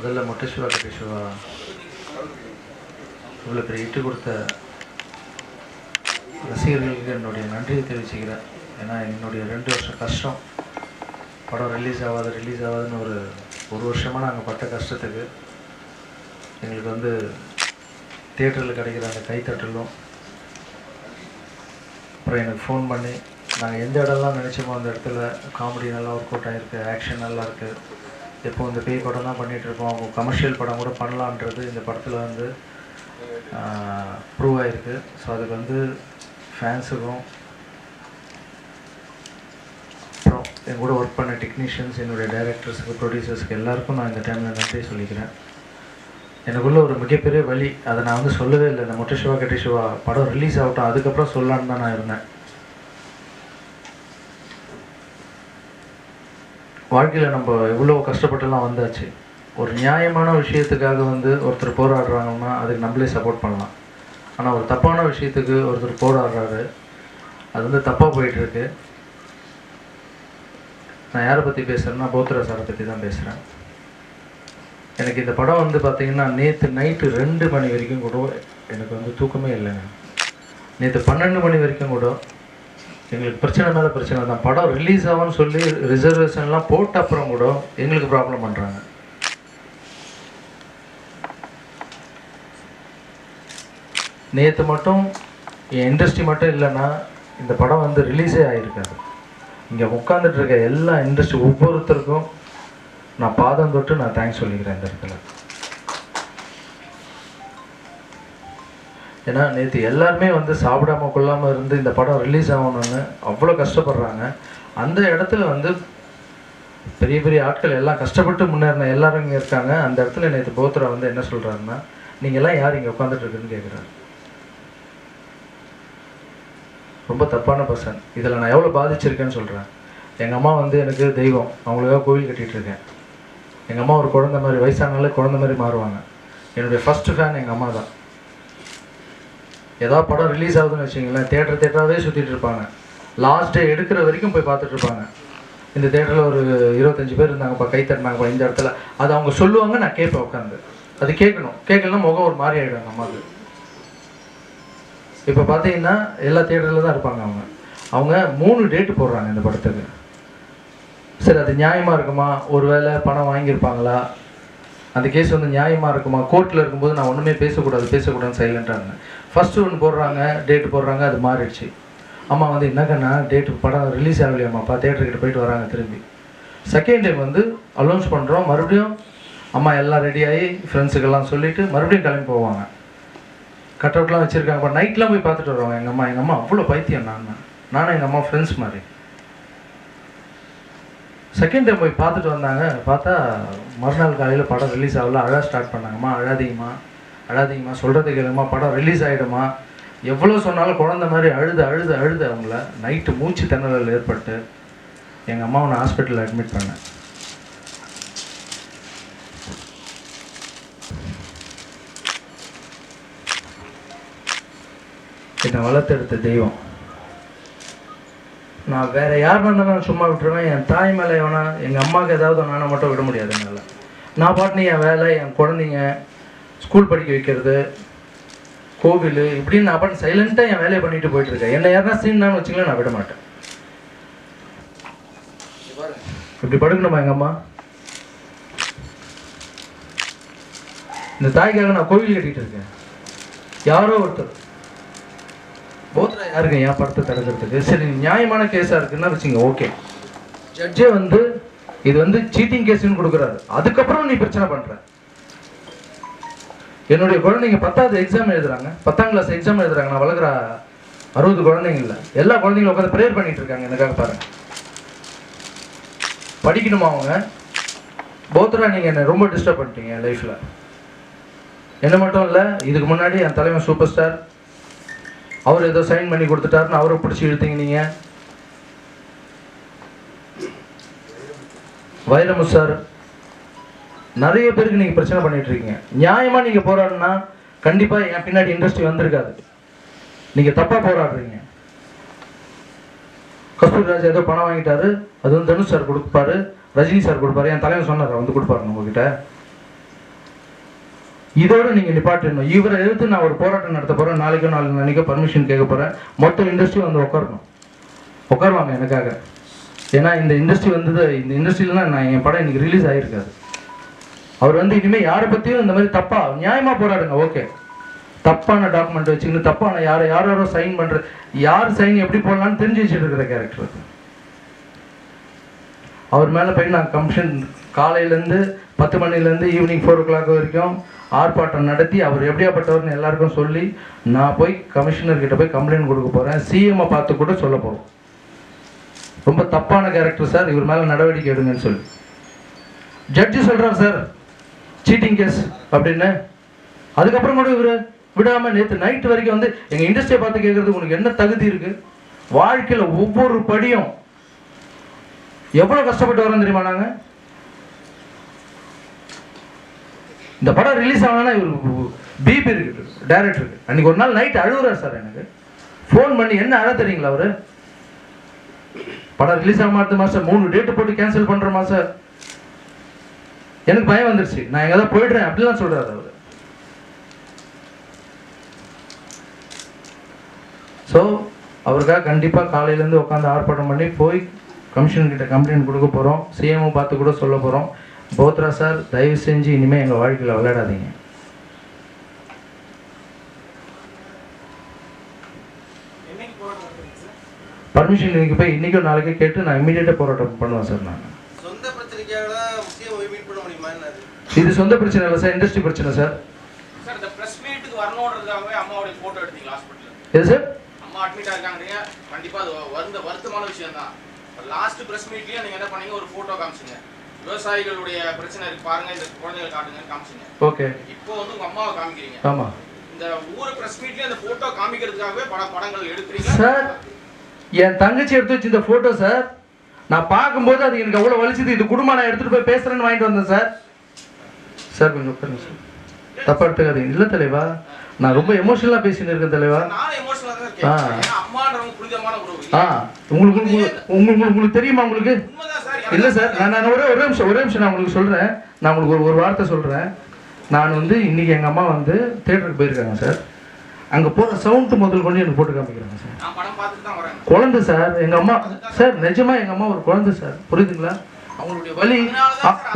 முதல்ல மொட்டை சிவா கட்டி சிவா இவ்வளோ பெரிய இட்டு கொடுத்த ரசிகர்களுக்கு என்னுடைய நன்றியை தெரிவிச்சுக்கிறேன். ஏன்னா என்னுடைய ரெண்டு வருஷம் கஷ்டம். படம் ரிலீஸ் ஆகாது ரிலீஸ் ஆகாதுன்னு ஒரு ஒரு வருஷமாக நாங்கள் பட்ட கஷ்டத்துக்கு எங்களுக்கு வந்து தியேட்டரில் கிடைக்கிற அந்த கைத்தட்டலும் அப்புறம் எனக்கு ஃபோன் பண்ணி நாங்கள் எந்த இடம்லாம் நினச்சோமோ அந்த இடத்துல காமெடி நல்லா ஒர்க் அவுட் ஆகிருக்கு ஆக்ஷன் நல்லா இருக்குது இப்போ இந்த பேய் படம் தான் பண்ணிகிட்ருக்கோம் அவங்க கமர்ஷியல் படம் கூட பண்ணலான்றது இந்த படத்தில் வந்து ப்ரூவ் ஆகிருக்கு ஸோ அதுக்கு வந்து ஃபேன்ஸுக்கும் அப்புறம் என் கூட ஒர்க் பண்ண டெக்னீஷியன்ஸ் என்னுடைய டைரக்டர்ஸுக்கு ப்ரொடியூசர்ஸ்க்கு எல்லாருக்கும் நான் இந்த டைமில் நன்றி சொல்லிக்கிறேன். எனக்குள்ள ஒரு மிகப்பெரிய வழி அதை நான் வந்து சொல்லவே இல்லை. இந்த மொட்டை சிவா கட்டி சிவா படம் ரிலீஸ் ஆகட்டும் அதுக்கப்புறம் சொல்லலான்னு தான் நான் இருந்தேன். வாழ்க்கையில் நம்ம இவ்வளோ கஷ்டப்பட்டுலாம் வந்தாச்சு ஒரு நியாயமான விஷயத்துக்காக வந்து ஒருத்தர் போராடுறாங்கன்னா அதுக்கு நம்மளே சப்போர்ட் பண்ணலாம். ஆனால் ஒரு தப்பான விஷயத்துக்கு ஒருத்தர் போராடுறாரு அது வந்து தப்பாக போயிட்டுருக்கு. நான் யாரை பற்றி பேசுகிறேன்னா போத்ரா சாரை பற்றி தான் பேசுகிறேன் எனக்கு இந்த படம் வந்து பார்த்தீங்கன்னா நேற்று நைட்டு ரெண்டு மணி வரைக்கும் கூட எனக்கு வந்து தூக்கமே இல்லைங்க. நேற்று பன்னெண்டு மணி வரைக்கும் கூட எங்களுக்கு பிரச்சனை மேலே பிரச்சனை தான். படம் ரிலீஸ் ஆகும்னு சொல்லி ரிசர்வேஷன்லாம் போட்ட அப்புறம் கூட எங்களுக்கு ப்ராப்ளம் பண்ணுறாங்க நேற்று மட்டும் என் இண்டஸ்ட்ரி மட்டும் இல்லைன்னா இந்த படம் வந்து ரிலீஸே ஆகிருக்காது இங்கே உட்காந்துட்டு இருக்க எல்லா இண்டஸ்ட்ரி ஒவ்வொருத்தருக்கும் நான் பாதம் தொட்டு நான் தேங்க்ஸ் சொல்லிக்கிறேன் இந்த இடத்துல. ஏன்னா நேற்று எல்லாருமே வந்து சாப்பிடாம கொள்ளாமல் இருந்து இந்த படம் ரிலீஸ் ஆகணும்னு அவ்வளோ கஷ்டப்படுறாங்க. அந்த இடத்துல வந்து பெரிய பெரிய ஆட்கள் எல்லாம் கஷ்டப்பட்டு முன்னேறின எல்லாரும் இங்கே இருக்காங்க. அந்த இடத்துல நேற்று போத்ரா வந்து என்ன சொல்கிறாருன்னா நீங்கள் எல்லாம் யார் இங்கே உட்காந்துட்டு இருக்குன்னு கேட்குறாரு ரொம்ப தப்பான பர்சன் இதில் நான் எவ்வளோ பாதிச்சிருக்கேன்னு சொல்கிறேன் எங்கள் அம்மா வந்து எனக்கு தெய்வம். அவங்களுக்காக கோவில் கட்டிகிட்டு இருக்கேன். எங்கள் அம்மா ஒரு குழந்த மாதிரி வயசானாலே குழந்தை மாதிரி மாறுவாங்க. என்னுடைய ஃபஸ்ட்டு ஃபேன் எங்கள் அம்மா தான். ஏதாவது படம் ரிலீஸ் ஆகுதுன்னு வச்சிங்களேன் தேட்டர் தேட்டராகவே சுற்றிட்டு இருப்பாங்க. லாஸ்ட் டே எடுக்கிற வரைக்கும் போய் பார்த்துட்டு இருப்பாங்க. இந்த தேட்டரில் ஒரு இருபத்தஞ்சு பேர் இருந்தாங்கப்பா கை தட்டினாங்கப்பா இந்த இடத்துல. அது அவங்க சொல்லுவாங்க நான் கேட்பேன் உட்காந்து அது கேட்கணும். கேட்கலன்னா முகம் ஒரு மாதிரி ஆகிடும் நம்மளுக்கு இப்போ பார்த்தீங்கன்னா எல்லா தேட்டரில் தான் இருப்பாங்க அவங்க. அவங்க மூணு டேட்டு போடுறாங்க இந்த படத்துக்கு. சரி அது நியாயமாக இருக்குமா? ஒருவேளை பணம் வாங்கியிருப்பாங்களா? அந்த கேஸ் வந்து நியாயமாக இருக்குமா? கோர்ட்டில் இருக்கும்போது நான் ஒன்றுமே பேசக்கூடாது பேசக்கூடாதுன்னு சைலண்ட்டாக ஃபஸ்ட்டு ஒன்று போடுறாங்க டேட்டு போடுறாங்க அது மாறிடுச்சு. அம்மா வந்து என்னக்கண்ணா டேட்டு படம் ரிலீஸ் ஆகலையாம்மாப்பா தேட்டர்கிட்ட போயிட்டு வராங்க திரும்பி. செகண்ட் டைம் வந்து அலௌன்ஸ் பண்ணுறோம் மறுபடியும் அம்மா எல்லாம் ரெடியாகி ஃப்ரெண்ட்ஸுக்கெல்லாம் சொல்லிவிட்டு மறுபடியும் கிளம்பி போவாங்க. கட் அவுட்லாம் வச்சுருக்காங்க. இப்போ நைட்லாம் போய் பார்த்துட்டு வருவாங்க எங்கள் அம்மா. எங்கள் அம்மா அவ்வளோ பைத்தியம் நான் நானும் எங்கள் அம்மா ஃப்ரெண்ட்ஸ் மாதிரி. செகண்ட் டைம் போய் பார்த்துட்டு வந்தாங்க. பார்த்தா மறுநாள் காலையில் படம் ரிலீஸ் ஆகல. அழ ஸ்டார்ட் பண்ணாங்கம்மா. அழாதீங்கம்மா. அழாதீங்கம்மா. சொல்கிறது கேளுமா படம் ரிலீஸ் ஆகிடுமா எவ்வளோ சொன்னாலும் குழந்த மாதிரி அழுது அழுது அழுது அவங்கள. நைட்டு மூச்சு திணறல் ஏற்பட்டு எங்கள் அம்மாவை நான் ஹாஸ்பிட்டலில் அட்மிட் பண்ணேன். என்னை வளர்த்தெடுத்த தெய்வம். நான் வேற யார் வந்தாலும் சும்மா விட்டுருவேன். என் தாய் மேலே எவனா எங்கள் அம்மாவுக்கு ஏதாவது நானே மட்டும் விட முடியாது என்னால். நான் பாட்டுன்னு என் வேலை என் குழந்தைங்க ஸ்கூல் படிக்க வைக்கிறது கோவில் இப்படின்னு நான் பாட்டு சைலண்ட்டாக என் வேலையை பண்ணிட்டு போயிட்டுருக்கேன் என்ன என்னை யாரா சீன்னான்னு வச்சுக்கலாம் நான் விட மாட்டேன். இப்படி படுக்கணுமா எங்கள் அம்மா? இந்த தாய்க்காக நான் கோவில் கட்டிகிட்டு இருக்கேன். யாரோ ஒருத்தர். போத்ரா யாருங்க என் படத்தை தடுக்கிறதுக்கு சரி நியாயமான கேஸாக இருக்குன்னா வச்சுங்க ஓகே. ஜட்ஜே வந்து இது வந்து சீட்டிங் கேஸ்னு கொடுக்குறாரு. அதுக்கப்புறம் நீ பிரச்சனை பண்ணுற என்னுடைய குழந்தைங்க பத்தாவது எக்ஸாம் எழுதுறாங்க. பத்தாம் கிளாஸ் எக்ஸாம் எழுதுறாங்க. நான் வளர்க்குற அறுபது குழந்தைங்க இல்லை. எல்லா குழந்தைங்களும் உட்காந்து ப்ரேயர் பண்ணிட்டு இருக்காங்க. எனக்காக பாருங்க. படிக்கணுமா அவங்க? போத்ரா நீங்கள் என்னை ரொம்ப டிஸ்டர்ப் பண்ணிட்டீங்க லைஃப்பில் என்ன மட்டும் இல்லை இதுக்கு முன்னாடி என் தலைவன் சூப்பர் ஸ்டார் அவர் ஏதோ சைன் பண்ணி கொடுத்துட்டாருன்னு அவரை பிடிச்சி இழுத்தீங்க நீங்கள் வைரமு சார் நிறைய பேருக்கு நீங்கள் பிரச்சனை பண்ணிட்டு இருக்கீங்க. நீங்கள் நீங்க போராடினா கண்டிப்பாக என் பின்னாடி இண்டஸ்ட்ரி வந்திருக்காது. நீங்கள் தப்பாக போராடுறீங்க. கஸ்தூரிராஜ் ஏதோ பணம் வாங்கிட்டாரு. அது வந்து தனுஷ் சார் கொடுப்பாரு. ரஜினி சார் கொடுப்பாரு. என் தலைவன் சொன்னார் வந்து கொடுப்பாரு உங்ககிட்ட இதோட நீங்கள் நிப்பாட்டிடணும். இவரை எதிர்த்து நான் ஒரு போராட்டம் நடத்த போகிறேன் நாளைக்கோ நாளைக்கு நாளைக்கோ பர்மிஷன் கேட்க போகிறேன் மொத்த இண்டஸ்ட்ரி வந்து உட்காரணும் உட்காருவாங்க எனக்காக. ஏன்னா இந்த இண்டஸ்ட்ரி வந்தது இந்த இண்டஸ்ட்ரியிலாம் நான் என் படம் இன்னைக்கு ரிலீஸ் ஆகிருக்காது அவர் வந்து இனிமேல் யாரை பற்றியும் இந்த மாதிரி தப்பா நியாயமாக போராடுங்க ஓகே. தப்பான டாக்குமெண்ட் வச்சுக்கின்னு தப்பான யாரை யார் யாரோ சைன் பண்ணுற யார் சைன் எப்படி போடலாம்னு தெரிஞ்சு வச்சுட்டு இருக்கிற கேரக்டர் அவர் மேலே போய் நான் கமிஷன் காலையிலேருந்து பத்து மணிலேருந்து ஈவினிங் ஃபோர் ஓ கிளாக் வரைக்கும் ஆர்ப்பாட்டம் நடத்தி அவர் எப்படியாப்பட்டவர்னு எல்லாருக்கும் சொல்லி நான் போய் கமிஷனர்கிட்ட போய் கம்ப்ளைண்ட் கொடுக்க போகிறேன் சிஎம்ஐ பார்த்து கூட சொல்ல போகிறோம் ரொம்ப தப்பான கேரக்டர் சார் இவர் மேலே நடவடிக்கை எடுங்கன்னு சொல்லி. ஜட்ஜி சொல்கிறார் சார் சீட்டிங் கேஸ் அப்படின்னு. அதுக்கப்புறம் கூட இவர் விடாமல் நேற்று நைட் வரைக்கும் வந்து எங்கள் இண்டஸ்ட்ரியை பார்த்து கேட்குறதுக்கு உனக்கு என்ன தகுதி இருக்குது வாழ்க்கையில் ஒவ்வொரு படியும் எவ்வளோ கஷ்டப்பட்டு வரோம் தெரியுமா நாங்கள் இந்த படம் ரிலீஸ் ஆகணும்னா இவர் பிபி இருக்கு டைரக்டருக்கு அன்னைக்கு ஒரு நாள் நைட் அழுகுறார் சார் எனக்கு. ஃபோன் பண்ணி என்ன அழ தெரியுங்களா அவர்? படம் ரிலீஸ் ஆக மாட்டேது மாதம் மூணு டேட்டு போட்டு கேன்சல் பண்ணுற மாதம் எனக்கு பயம் வந்துருச்சு. நான் எங்கேயாவது போயிடுறேன் அப்படிலாம் சொல்கிறார் அவர். ஸோ அவருக்காக கண்டிப்பாக காலையிலேருந்து உட்காந்து ஆர்ப்பாட்டம் பண்ணி போய் கமிஷன்கிட்ட கம்ப்ளைண்ட் கொடுக்க போகிறோம் சிஎம்ஓ பார்த்து கூட சொல்ல போகிறோம் போத்ரா சார் தயவு செஞ்சு இனிமேல் எங்கள் வாழ்க்கையில் விளையாடாதீங்க. பர்மிஷன் இன்னைக்கு போய் இன்றைக்கும் நாளைக்கு கேட்டு நான் இமீடியட்டாக போராட்டம் பண்ணுவேன் சார் நான்? இது சொந்த பிரச்சனை இல்லை சார் இண்டஸ்ட்ரி பிரச்சனை சார். சார் இந்த பிரஸ் மீட்டுக்கு வரணுன்றதுக்காகவே அம்மாவுடைய போட்டோ எடுத்தீங்க ஹாஸ்பிட்டல் எது சார்? அம்மா அட்மிட் ஆயிருக்காங்க கண்டிப்பா அது வருத்தமான விஷயம் தான் லாஸ்ட் பிரஸ் மீட்லயே நீங்க என்ன பண்ணீங்க? ஒரு போட்டோ காமிச்சீங்க. விவசாயிகளுடைய பிரச்சனை இருக்கு பாருங்க இந்த குழந்தைகளை காட்டுங்கன்னு காமிச்சீங்க. ஓகே. இப்போ வந்து உங்க அம்மாவை காமிக்கிறீங்க. ஆமாம் இந்த ஊர் பிரஸ் மீட்லயே அந்த போட்டோ காமிக்கிறதுக்காகவே பல படங்கள் எடுக்கிறீங்க. சார் என் தங்கச்சி எடுத்து வச்சு இந்த ஃபோட்டோ சார் நான் பார்க்கும்போது அது எனக்கு அவ்வளோ வலிச்சுது. இது குடும்பம் நான் எடுத்துகிட்டு போய் பேசுகிறேன்னு வாங்கிட்டு வந்தேன் சார். சார் கொஞ்சம் உட்காருங்க சார். தப்பா எடுத்துக்காதீங்க. இல்லை தலைவா. நான் ரொம்ப எமோஷனலாக பேசின்னு இருக்கேன் தலைவா. ஆ. ஆ உங்களுக்கு உங்களுக்கு உங்களுக்கு தெரியுமா உங்களுக்கு? இல்லை சார் நான் நான் ஒரே ஒரே நிமிஷம் ஒரே நிமிஷம் நான் உங்களுக்கு சொல்கிறேன் நான் உங்களுக்கு ஒரு ஒரு வார்த்தை சொல்கிறேன் நான் வந்து இன்னைக்கு எங்கள் அம்மா வந்து தேட்டருக்கு போயிருக்காங்க சார். அங்கே போகிற சவுண்டு முதல் கொண்டு எனக்கு போட்டு காமிக்கிறாங்க சார். குழந்தை சார் எங்க அம்மா சார் நிஜமா எங்க அம்மா ஒரு குழந்தை சார். புரியுதுங்களா? அவங்களுடைய வலி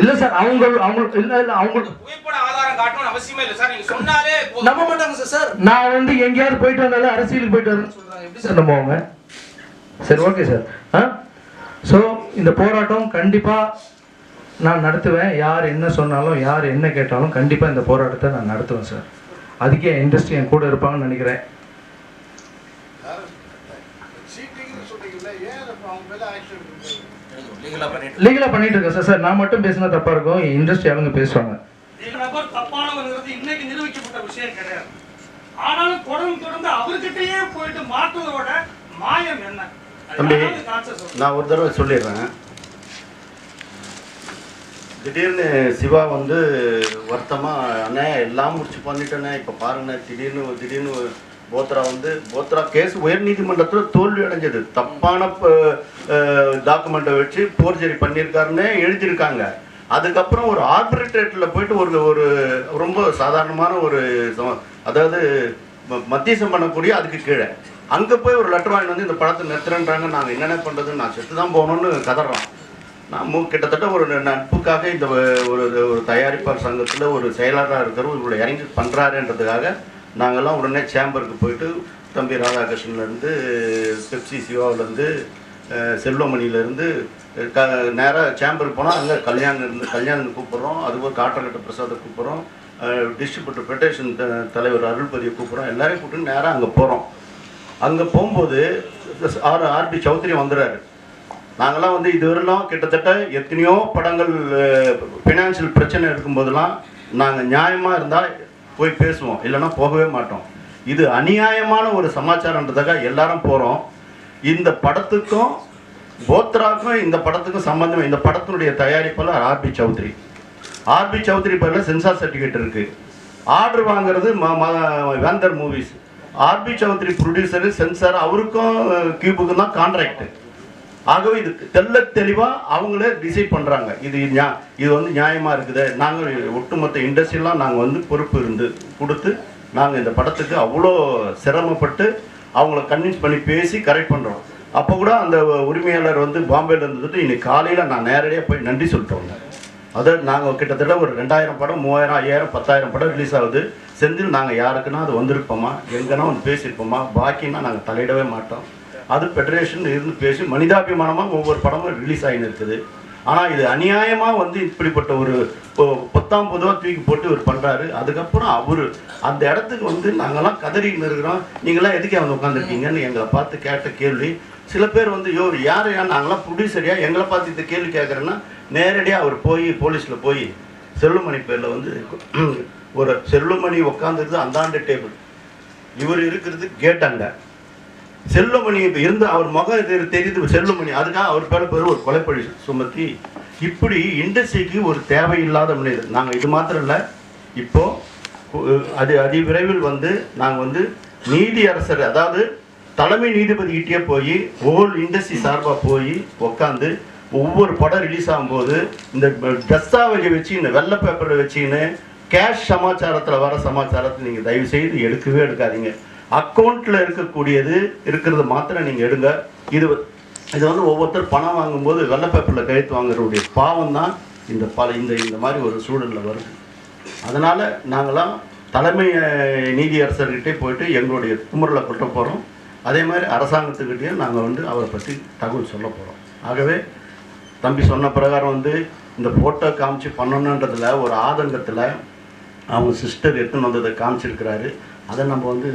இல்ல சார் அவங்க அவங்க இல்ல இல்ல அவங்க. புகைப்பட ஆதாரம் காட்டணும்னு அவசியமே இல்லை சார். நீங்க சொன்னாலே. நம்ப மாட்டாங்க சார் நான் வந்து எங்கேயாவது போயிட்டு வந்தாலும் அரசியலுக்கு போயிட்டு வரேன்னு சொல்றாங்க எப்படி சார் நம்புவாங்க சரி ஓகே சார். ஆ? ஸோ இந்த போராட்டம் கண்டிப்பா நான் நடத்துவேன். யார் என்ன சொன்னாலும் யார் என்ன கேட்டாலும் கண்டிப்பா இந்த போராட்டத்தை நான் நடத்துவேன் சார். அதுக்கே இண்டஸ்ட்ரி என் கூட இருப்பாங்கன்னு நினைக்கிறேன் சீட்டிங்னு சொன்னீங்கல்ல ஏன் அப்ப அவங்க மேல ஆக்ஷன் எடுக்கணும் லீகலா பண்ணிட்டு லீகலாக பண்ணிட்டு இருக்கேன் சார் சார் நான் மட்டும் பேசினா தப்பா இருக்கும். இண்டஸ்ட்ரி ஆளுங்க பேசுவாங்க. இந்த நபர் தப்பானவங்கிறது இன்னைக்கு நிரூபிக்கப்பட்ட விஷயம் கிடையாது. ஆனாலும் தொடர்ந்து தொடர்ந்து அவர்கிட்டயே போயிட்டு மாற்றுவதோட மாயம் என்ன? தம்பி. நான் ஒரு தடவை சொல்லிடுறேன். திடீர்னு சிவா வந்து வருத்தமாக அண்ணே எல்லாம் முடிச்சு பண்ணிட்டேனே. இப்போ பாருங்கண்ணே திடீர்னு திடீர்னு போத்ரா வந்து போத்ரா கேஸ் உயர்நீதிமன்றத்தில் தோல்வி அடைஞ்சது. தப்பான டாக்குமெண்ட்டை வச்சு போர்ஜரி பண்ணியிருக்காருன்னு எழுதியிருக்காங்க. அதுக்கப்புறம் ஒரு ஆர்பிட்ரேட்டில் போயிட்டு ஒரு ஒரு ரொம்ப சாதாரணமான ஒரு அதாவது ம- மத்தியசம் பண்ணக்கூடிய அதுக்கு கீழே. அங்கே போய் ஒரு லெட்டர் வாங்கி வந்து இந்த படத்தை நிறுத்துறேன்றாங்க. நாங்கள் என்னென்ன பண்ணுறது நான் செத்து தான் போகணும்னு கதறோம். நான் கிட்டத்தட்ட ஒரு நட்புக்காக இந்த ஒரு ஒரு தயாரிப்பாளர் சங்கத்தில் ஒரு செயலாளராக இருக்கிறவர் இவ்வளோ இறங்கி பண்ணுறாருன்றதுக்காக நாங்கள்லாம் உடனே சேம்பருக்கு போயிட்டு தம்பி ராதாகிருஷ்ணன்லேருந்து பெப்சி சிவாவிலேருந்து செல்வமணியிலேருந்து க நேராக சேம்பருக்கு போனால் அங்கே கல்யாணம் இருந்து கல்யாணம் கூப்பிட்றோம். அதுபோல் காட்டங்கட்ட பிரசாத்தை கூப்பிட்றோம். டிஸ்ட்ரிபியூட்டர் ஃபெடரேஷன் த- தலைவர் அருள்பதியை கூப்பிட்றோம். எல்லாரையும் கூப்பிட்டு நேராக அங்கே போகிறோம் அங்கே போகும்போது ஆர் ஆர்பி சௌத்ரி வந்துடுறாரு நாங்களாம் வந்து இதுவரையிலும் கிட்டத்தட்ட எத்தனையோ படங்கள் ஃபினான்ஷியல் பிரச்சனை இருக்கும்போதெல்லாம் நாங்கள் நியாயமாக இருந்தால் போய் பேசுவோம். இல்லைன்னா போகவே மாட்டோம். இது அநியாயமான ஒரு சமாச்சாரன்றதுக்காக எல்லாரும் போகிறோம் இந்த படத்துக்கும் போத்ராக்கும் இந்த படத்துக்கும் சம்பந்தம் இந்த படத்தினுடைய தயாரிப்பாளர் ஆர்பி சௌத்ரி. ஆர்பி சௌத்ரி பேரில் சென்சார் சர்டிஃபிகேட் இருக்குது ஆர்டர் வாங்குறது ம ம- Vendhar movies. R B Choudhary producer censor அவருக்கும் கியூபுக்கும் தான் கான்ட்ராக்ட் ஆகவே இது தெள்ள தெளிவா அவங்களே டிசைட் பண்றாங்க. இது நியா- இது வந்து நியாயமா இருக்குது. நாங்கள் ஒட்டுமொத்த இண்டஸ்ட்ரியெல்லாம் நாங்கள் வந்து பொறுப்பு இருந்து கொடுத்து நாங்கள் இந்த படத்துக்கு அவ்வளோ சிரமப்பட்டு அவங்கள கன்வின்ஸ் பண்ணி பேசி கரெக்ட் பண்றோம். அப்போ கூட அந்த உரிமையாளர் வந்து பாம்பேல இருந்துட்டு இன்னைக்கு காலையில நான் நேரடியாக போய் நன்றி சொல்லிட்டு வந்தேன் அதாவது நாங்கள் கிட்டத்தட்ட ஒரு ரெண்டாயிரம் படம் மூவாயிரம் ஐயாயிரம் பத்தாயிரம் படம் ரிலீஸ் ஆகுது. செந்தில் நாங்கள் யாருக்குன்னா அது வந்திருப்போமா? எங்கன்னா வந்து பேசியிருப்போமா பாக்கின்னா நாங்கள் தலையிடவே மாட்டோம். அது ஃபெடரேஷன் இருந்து பேசி மனிதாபிமானமாக ஒவ்வொரு படமும் ரிலீஸ் ஆகின்னு இருக்குது. ஆனால் இது அநியாயமாக வந்து இப்படிப்பட்ட ஒரு பத்தாம் பொதுவாக தூக்கி போட்டு இவர் பண்ணுறாரு அதுக்கப்புறம் அவர் அந்த இடத்துக்கு வந்து நாங்கள்லாம் கதறின்னு இருக்கிறோம். நீங்களாம் எதுக்கே அவங்க உட்காந்துருக்கீங்கன்னு எங்களை பார்த்து கேட்ட கேள்வி. சில பேர் வந்து யோ யார் யார் நாங்களாம் ப்ரொடியூசரியா எங்களை பார்த்து இந்த கேள்வி கேட்குறேன்னா நேரடியாக அவர் போய் போலீஸில் போய் செல்லுமணி பேரில் வந்து ஒரு செல்லுமணி உட்காந்துருது அந்தாண்டு டேபிள் இவர் இருக்கிறது கேட்டாங்க செல்லுமணி இப்ப இருந்து அவர் முகம் தெரிந்து தெரியுது அதுக்காக அவர் பேர பேர் ஒரு கொலைப்பழி சுமத்தி இப்படி இண்டஸ்ட்ரிக்கு ஒரு தேவையில்லாத மனிதர் நாங்கள் இது மாத்திரம் இல்லை. இப்போது அது அதி விரைவில் வந்து நாங்கள் வந்து நீதி அரசர் அதாவது தலைமை நீதிபதிகிட்டே போய் ஒவ்வொரு இண்டஸ்ட்ரி சார்பாக போய் உக்காந்து ஒவ்வொரு படம் ரிலீஸ் ஆகும்போது இந்த தஸ்தாவேஜை வச்சு இந்த வெள்ளை பேப்பரை வச்சுன்னு கேஷ் சமாச்சாரத்தில் வர சமாச்சாரத்தை நீங்கள் தயவு செய்து எடுக்கவே எடுக்காதீங்க. அக்கௌண்ட்டில் இருக்கக்கூடியது இருக்கிறது மாத்திரம் நீங்கள் எடுங்க. இது இது வந்து ஒவ்வொருத்தர் பணம் வாங்கும்போது வெள்ளை பேப்பரில் கையெழுத்து வாங்குறதுடைய பாவம் தான் இந்த பல இந்த இந்த மாதிரி ஒரு சூழலில் வருது. அதனால் நாங்களாம் தலைமை நீதியரசர்கிட்டே போயிட்டு எங்களுடைய குமுறலை கொட்ட போகிறோம் அதே மாதிரி அரசாங்கத்துக்கிட்டேயும் நாங்கள் வந்து அவரை பற்றி தகவல் சொல்ல போகிறோம் ஆகவே தம்பி சொன்ன பிரகாரம் வந்து இந்த ஃபோட்டோ காமிச்சு பண்ணணுன்றதுல ஒரு ஆதங்கத்தில் அவங்க சிஸ்டர் எடுத்துன்னு வந்ததை காமிச்சிருக்கிறாரு. அதை நம்ம வந்து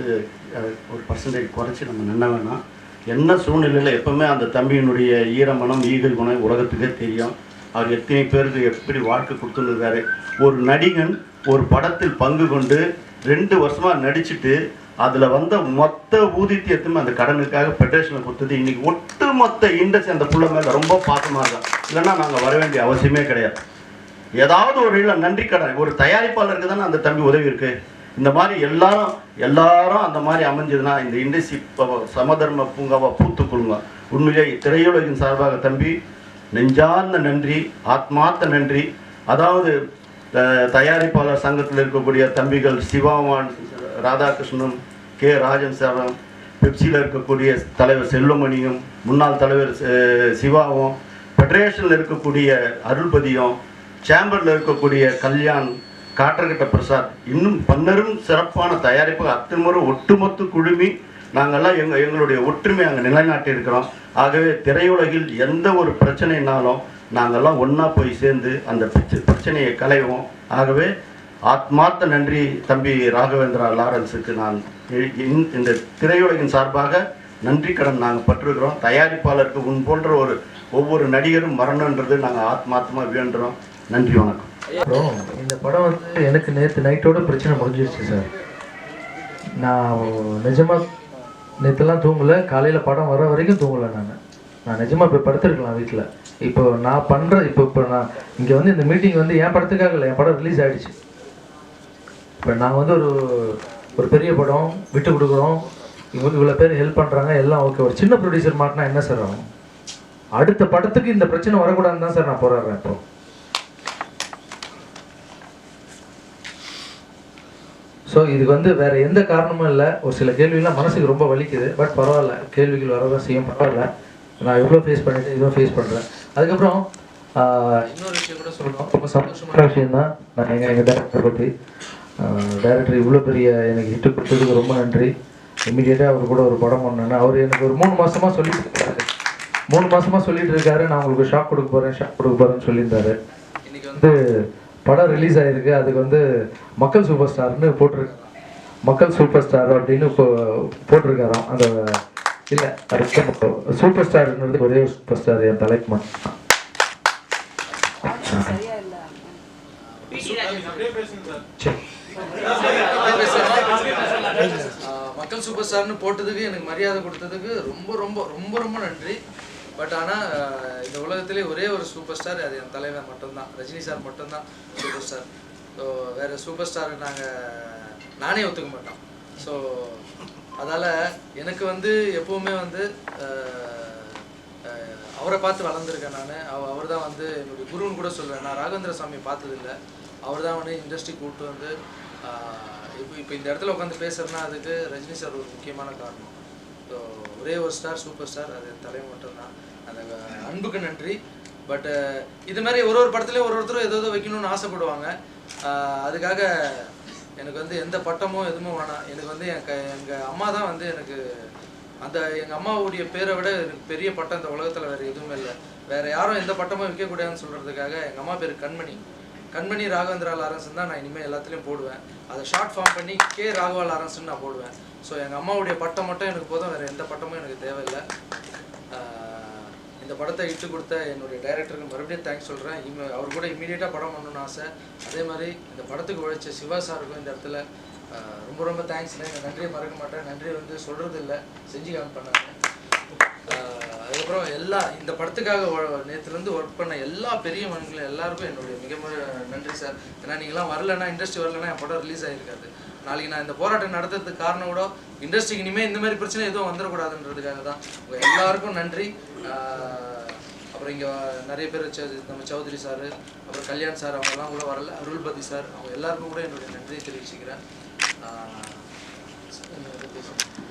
ஒரு பர்சன்டேஜ் குறைச்சி நம்ம நின்ன வேணாம் என்ன சூழ்நிலையில் எப்பவுமே அந்த தம்பியினுடைய ஈரமனம் ஈகல் குணம் உலகத்துக்கே தெரியும். அவர் எத்தனை பேருக்கு எப்படி வாழ்க்கை கொடுத்துருக்காரு. ஒரு நடிகன் ஒரு படத்தில் பங்கு கொண்டு ரெண்டு வருஷமாக நடிச்சுட்டு அதில் வந்த மொத்த ஊதியத்தையுமே அந்த கடனுக்காக ஃபெடரேஷனில் கொடுத்தது. இன்றைக்கி ஒட்டு மொத்த இண்டஸ்ட்ரி அந்த புள்ள மேலே ரொம்ப பாசமாக இருக்கான். இல்லைன்னா நாங்கள் வர வேண்டிய அவசியமே கிடையாது. ஏதாவது ஒரு இல்லை நன்றி கடன் ஒரு தயாரிப்பாளருக்கு தானே அந்த தம்பி உதவி இருக்கு. இந்த மாதிரி எல்லாரும் எல்லாரும் அந்த மாதிரி அமைஞ்சதுன்னா இந்த இண்டஸ்ட்ரி சமதர்ம பூங்காவை பூத்து உண்மையிலே திரையுலகின் சார்பாக தம்பி நெஞ்சார்ந்த நன்றி ஆத்மார்த்த நன்றி. அதாவது தயாரிப்பாளர் சங்கத்தில் இருக்கக்கூடிய தம்பிகள் சிவாவான் ராதாகிருஷ்ணன் கே ராஜன் சாரம் பெப்சியில் இருக்கக்கூடிய தலைவர் செல்வமணியும் முன்னாள் தலைவர் சிவாவும் ஃபெடரேஷனில் இருக்கக்கூடிய அருள்பதியும் சேம்பரில் இருக்கக்கூடிய கல்யாண் காற்றுக்கிட்ட பிரசாத் இன்னும் பன்னரும் சிறப்பான தயாரிப்பு அத்தனை முறை ஒட்டுமொத்த குழுமி நாங்கள்லாம் எங்கள் எங்களுடைய ஒற்றுமை அங்கே நிலைநாட்டி இருக்கிறோம். ஆகவே திரையுலகில் எந்த ஒரு பிரச்சனைனாலும் நாங்கள்லாம் ஒன்றா போய் சேர்ந்து அந்த பிரச்ச- பிரச்சனையை களைவோம். ஆகவே ஆத்மார்த்த நன்றி தம்பி ராகவேந்திரா லாரன்ஸுக்கு நான் இந்த- திரையுலகின் சார்பாக நன்றி கடன் நாங்கள் பட்டிருக்கிறோம். தயாரிப்பாளருக்கு உன் போன்ற ஒரு ஒவ்வொரு நடிகரும் மரணன்றது நாங்கள் ஆத்மார்த்தமாக வேண்டுறோம். நன்றி வணக்கம். அப்புறம் இந்த படம் வந்து எனக்கு நேற்று நைட்டோட பிரச்சனை முடிஞ்சிருச்சு சார் நான் நிஜமாக நேற்றுலாம் தூங்கலை. காலையில் படம் வர வரைக்கும் தூங்கலை நான். நான் நிஜமாக போய் படுத்துருக்கலாம் வீட்டில் இப்போ நான் பண்ணுற இப்போ இப்போ நான் இங்கே வந்து இந்த மீட்டிங் வந்து என் படத்துக்காக இல்லை என் படம் ரிலீஸ் ஆகிடுச்சு இப்போ நாங்கள் வந்து ஒரு ஒரு பெரிய படம் விட்டு கொடுக்குறோம். இவங்க இவ்வளோ பேர் ஹெல்ப் பண்ணுறாங்க எல்லாம் ஓகே ஒரு சின்ன ப்ரொடியூசர் மாட்டினா என்ன சார் ஆகும்? அடுத்த படத்துக்கு இந்த பிரச்சனை வரக்கூடாதுன்னு தான் சார் நான் போராடுறேன் இப்போ. ஸோ இதுக்கு வந்து வேற எந்த காரணமும் இல்லை. ஒரு சில கேள்விலாம் மனசுக்கு ரொம்ப வலிக்குது. பட் பரவாயில்ல. கேள்விகள் வரதான் செய்யும். பரவாயில்ல. நான் எவ்வளோ ஃபேஸ் பண்ணிட்டு இதுவும் ஃபேஸ் பண்ணுறேன் அதுக்கப்புறம் இன்னொரு விஷயம் கூட சொல்லணும். ரொம்ப சந்தோஷமான விஷயம் தான் நான் எங்கள் எங்கள் டேரக்டரை பற்றி டேரக்டர் இவ்வளோ பெரிய எனக்கு ஹிட்டு கொடுத்ததுக்கு ரொம்ப நன்றி. இம்மிடியேட்டாக அவர் கூட ஒரு படம் பண்ணேன் அவர் எனக்கு ஒரு மூணு மாதமாக சொல்லிட்டு இருக்காரு. மூணு மாதமாக சொல்லிட்டு இருக்காரு. நான் உங்களுக்கு ஷாக் கொடுக்க போகிறேன் ஷாக் கொடுக்க போறேன்னு சொல்லியிருந்தாரு. இன்னைக்கு வந்து படம் ரிலீஸ் ஆயிருக்கு. அதுக்கு வந்து மக்கள் சூப்பர் ஸ்டார்னு போட்டிருக்கு மக்கள் சூப்பர் ஸ்டார் அப்படின்னு இப்போ போட்டிருக்காராம். அந்த இல்லை சூப்பர் ஸ்டார்ன்றது ஒரே ஒரு சூப்பர் ஸ்டார் என் தலைக்கு மட்டும் மக்கள் சூப்பர் ஸ்டார்னு போட்டதுக்கு எனக்கு மரியாதை கொடுத்ததுக்கு ரொம்ப ரொம்ப ரொம்ப ரொம்ப நன்றி. பட் ஆனால் இந்த உலகத்திலே ஒரே ஒரு சூப்பர் ஸ்டார் அது என் தலைவர் மட்டும்தான். ரஜினி சார் மட்டும்தான் சூப்பர் ஸ்டார் ஸோ வேறு சூப்பர் ஸ்டார் நாங்கள் நானே ஒத்துக்க மாட்டோம். ஸோ அதால் எனக்கு வந்து எப்போவுமே வந்து அவரை பார்த்து வளர்ந்துருக்கேன் நான். அவர் தான் வந்து என்னுடைய குருன்னு கூட சொல்லுவேன் நான் ராகவேந்திர சாமி பார்த்ததில்ல. அவர் தான் வந்து இண்டஸ்ட்ரி கூப்பிட்டு வந்து இப்போ இப்போ இந்த இடத்துல உட்காந்து பேசுகிறேன்னா அதுக்கு ரஜினி சார் ஒரு முக்கியமான காரணம். ஸோ ஒரே ஒரு ஸ்டார் சூப்பர் ஸ்டார் அது என் தலைவர் மட்டும்தான். அந்த அன்புக்கு நன்றி. பட் இது மாதிரி ஒரு ஒரு படத்துலையும் ஒரு ஒருத்தரும் ஏதோ ஏதோ வைக்கணும்னு ஆசைப்படுவாங்க. அதுக்காக எனக்கு வந்து எந்த பட்டமோ எதுவும் வேணாம். எனக்கு வந்து என் க எங்கள் அம்மா தான் வந்து எனக்கு அந்த எங்கள் அம்மாவுடைய பேரை விட எனக்கு பெரிய பட்டம் இந்த உலகத்தில் வேறு எதுவுமே இல்லை. வேறு யாரும் எந்த பட்டமும் விற்கக்கூடாதுன்னு சொல்கிறதுக்காக எங்கள் அம்மா பேர் கண்மணி. கண்மணி ராகவேந்திரா லாரன்ஸ் தான் நான் இனிமேல் எல்லாத்துலேயும் போடுவேன். அதை ஷார்ட் ஃபார்ம் பண்ணி கே ராகவா லாரன்ஸ்னு நான் போடுவேன். ஸோ எங்கள் அம்மாவுடைய பட்டம் மட்டும் எனக்கு போதும். வேறு எந்த பட்டமும் எனக்கு தேவையில்லை. இந்த படத்தை இட்டு கொடுத்த என்னுடைய டைரக்டருக்கு மறுபடியும் தேங்க்ஸ் சொல்கிறேன் இம அவர் கூட இமீடியட்டாக படம் பண்ணணும்னு ஆசை. அதே மாதிரி இந்த படத்துக்கு உழைச்ச சிவா சாருக்கும் இந்த இடத்துல ரொம்ப ரொம்ப தேங்க்ஸ்ண்ணே இந்த நன்றியை மறக்க மாட்டேன். நன்றி வந்து சொல்கிறது இல்லை செஞ்சு காமி பண்ணாங்க அதுக்கப்புறம் எல்லா இந்த படத்துக்காக நேற்றுலேருந்து ஒர்க் பண்ண எல்லா பெரிய மனுங்களும் எல்லாருக்கும் என்னுடைய மிக மிக நன்றி சார் ஏன்னா நீங்களாம் வரலன்னா இண்டஸ்ட்ரி வரலன்னா என் படம் ரிலீஸ் ஆகிருக்காது நாளைக்கு நான் இந்த போராட்டம் நடத்துறதுக்கு காரணம் கூட இண்டஸ்ட்ரிக்கு இனிமேல் இந்த மாதிரி பிரச்சனை எதுவும் வந்துடக்கூடாதுன்றதுக்காக தான். உங்கள் எல்லாருக்கும் நன்றி. அப்புறம் இங்கே நிறைய பேர் நம்ம சௌத்ரி சார் அப்புறம் கல்யாண் சார் அவங்கெல்லாம் கூட வரல. அருள்பதி சார் அவங்க எல்லாருக்கும் கூட என்னுடைய நன்றியை தெரிவிச்சுக்கிறேன். பேசுகிறேன்